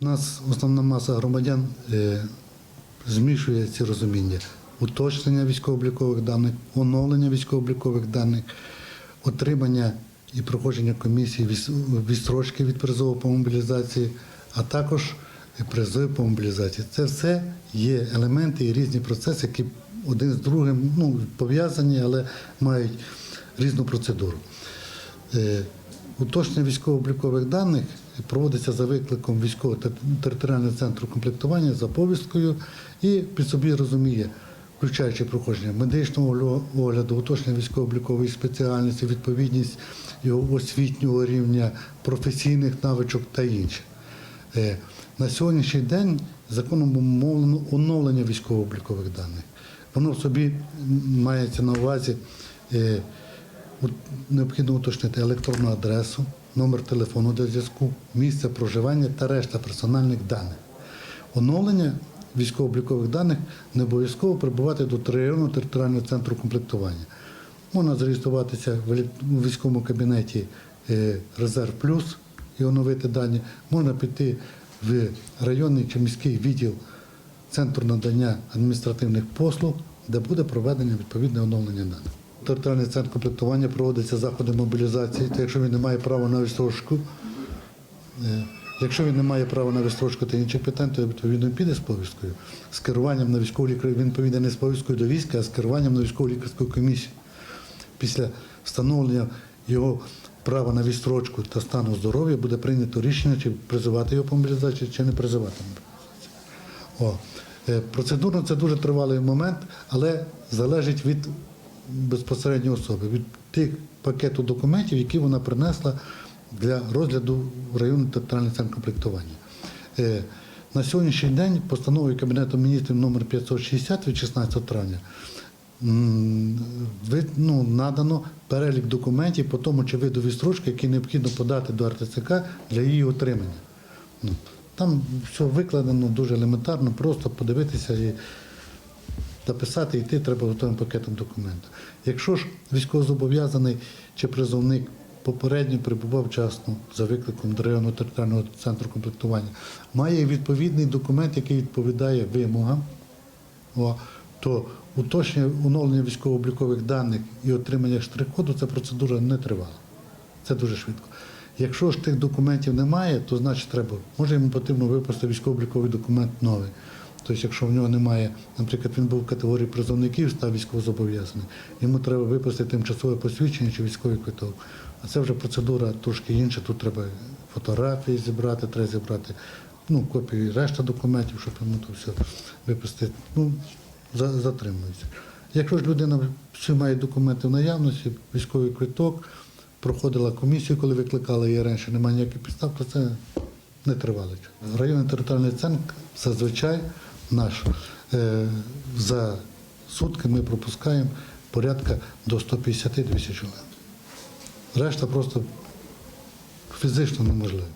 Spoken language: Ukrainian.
У нас основна маса громадян е, змішує ці розуміння. Уточнення військово-облікових даних, оновлення військово-облікових даних, отримання і проходження комісії відстрочки від призову по мобілізації, а також призив по мобілізації. Це все є елементи і різні процеси, які один з другим ну, пов'язані, але мають різну процедуру. Е, Уточнення військово-облікових даних проводиться за викликом військово-територіального центру комплектування за повісткою і під собі розуміє, включаючи проходження медичного огляду, уточнення військово-облікової спеціальності, відповідність його освітнього рівня, професійних навичок та інше. Е, На сьогоднішній день законом умовлено оновлення військово-облікових даних. Воно в собі мається на увазі. Необхідно уточнити електронну адресу, номер телефону для зв'язку, місце проживання та решта персональних даних. Оновлення військово-облікових даних не обов'язково прибувати до районного територіального центру комплектування. Можна зареєструватися в військовому кабінеті е, Резерв Плюс і оновити дані. Можна піти в районний чи міський відділ Центру надання адміністративних послуг, де буде проведення відповідне оновлення даних. Територіальний центр комплектування проводиться заходи мобілізації, то якщо він не має права на відстрочку, е, якщо він не має права на відстрочку та інших питань, то відповідно піде з повісткою. З керуванням на військову лікарю він поїде не з повісткою до війська, а з керуванням на військову лікарську комісію. Після встановлення його права на відстрочку та стану здоров'я буде прийнято рішення, чи призивати його по мобілізації, чи не призивати. О, е, процедурно це дуже тривалий момент, але залежить від безпосередньо особи, від тих пакету документів, які вона принесла для розгляду в районний територіальний центр комплектування. Е, На сьогоднішній день постановою Кабінету міністрів номер 560 від 16 травня ну, надано перелік документів по тому чи виду відстрочки, які необхідно подати до РТЦК для її отримання. Ну, Там все викладено дуже елементарно, просто подивитися і написати, йти треба готовим пакетом документів. Якщо ж військовозобов'язаний чи призовник попередньо прибував вчасно за викликом до районного територіального центру комплектування, має відповідний документ, який відповідає вимогам, то уточнення оновлення військово-облікових даних і отримання штрих-коду ця процедура не тривала. Це дуже швидко. Якщо ж тих документів немає, то значить треба. Може йому потрібно випустити військово-обліковий документ новий. Тобто, якщо в нього немає, наприклад, він був в категорії призовників, став військовозобов'язаний, йому треба випустити тимчасове посвідчення чи військовий квиток. А це вже процедура трошки інша. Тут треба фотографії зібрати, треба зібрати ну, копії решта документів, щоб йому то все випустити. Ну, за- затримується. Якщо ж людина всі має документи в наявності, військовий квиток, проходила комісію, коли викликали її раніше, немає ніяких підстав, то це не тривало. Районний територіальний центр зазвичай наш е, за сутки ми пропускаємо порядка до 150 тисяч чоловік. Решта просто фізично неможливо.